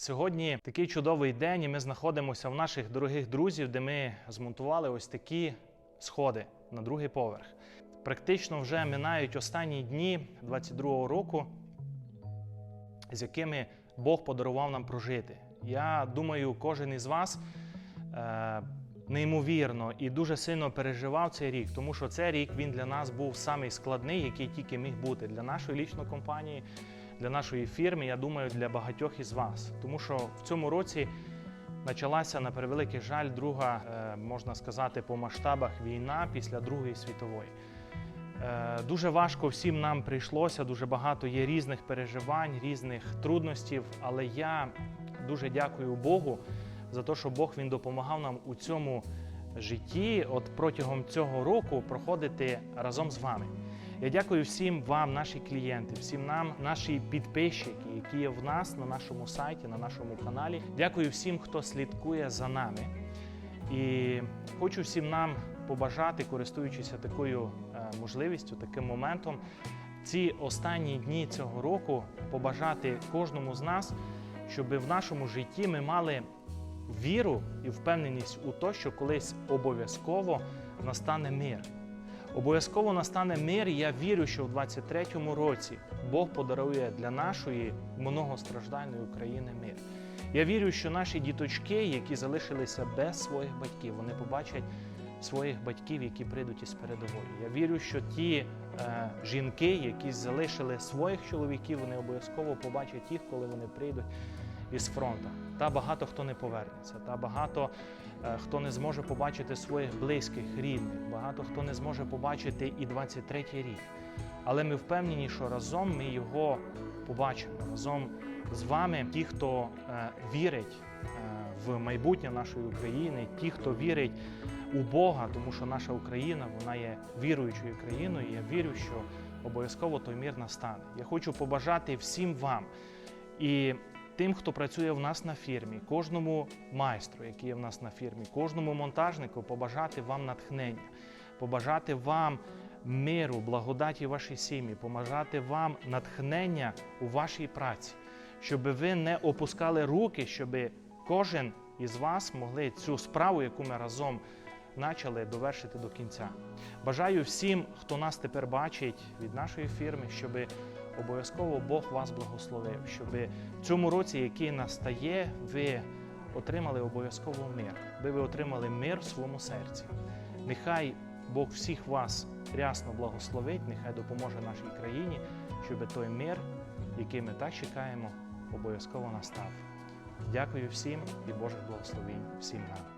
Сьогодні такий чудовий день, і ми знаходимося в наших дорогих друзів, де ми змонтували ось такі сходи на другий поверх. Практично вже минають останні дні 22-го року, з якими Бог подарував нам прожити. Я думаю, кожен із вас е, неймовірно і дуже сильно переживав цей рік, тому що цей рік він для нас був самий складний, який тільки міг бути для нашої лічної компанії, для нашої фірми. Я думаю, для багатьох із вас. Тому що в цьому році почалася на превеликий жаль друга, е, можна сказати, по масштабах війна після Другої світової. Е, Дуже важко всім нам прийшлося, дуже багато є різних переживань, різних трудностей, але я дуже дякую Богу за те, що Бог він допомагав нам у цьому житті, от протягом цього року проходити разом з вами. Я дякую всім вам, наші клієнти, всім нам, наші підписчики, які є в нас на нашому сайті, на нашому каналі. Дякую всім, хто слідкує за нами. І хочу всім нам побажати, користуючися такою е, можливістю, таким моментом, ці останні дні цього року побажати кожному з нас, щоб в нашому житті ми мали віру і впевненість у те, що колись обов'язково настане мир. Обов'язково настане мир, і я вірю, що в 23-му році Бог подарує для нашої многостраждальної України мир. Я вірю, що наші діточки, які залишилися без своїх батьків, вони побачать своїх батьків, які прийдуть із передової. Я вірю, що ті е, жінки, які залишили своїх чоловіків, вони обов'язково побачать їх, коли вони прийдуть із фронту. Та багато хто не повернеться, та багато е, хто не зможе побачити своїх близьких, рідних, багато хто не зможе побачити і 23-й рік. Але ми впевнені, що разом ми його побачимо разом з вами, ті, хто е, вірить е, в майбутнє нашої України, ті, хто вірить у Бога, тому що наша Україна вона є віруючою країною. і Я вірю, що обов'язково той мір настане. Я хочу побажати всім вам і тим, хто працює в нас на фірмі, кожному майстру, який є в нас на фірмі, кожному монтажнику, побажати вам натхнення, побажати вам миру, благодаті вашій сім'ї, побажати вам натхнення у вашій праці, щоб ви не опускали руки, щоб кожен із вас могли цю справу, яку ми разом почали довершити до кінця. Бажаю всім, хто нас тепер бачить від нашої фірми, щоб обов'язково Бог вас благословив, щоб в цьому році, який настає, ви отримали обов'язково мир, би ви отримали мир в своєму серці. Нехай Бог всіх вас рясно благословить, нехай допоможе нашій країні, щоб той мир, який ми так чекаємо, обов'язково настав. Дякую всім і Божих благословень всім нам.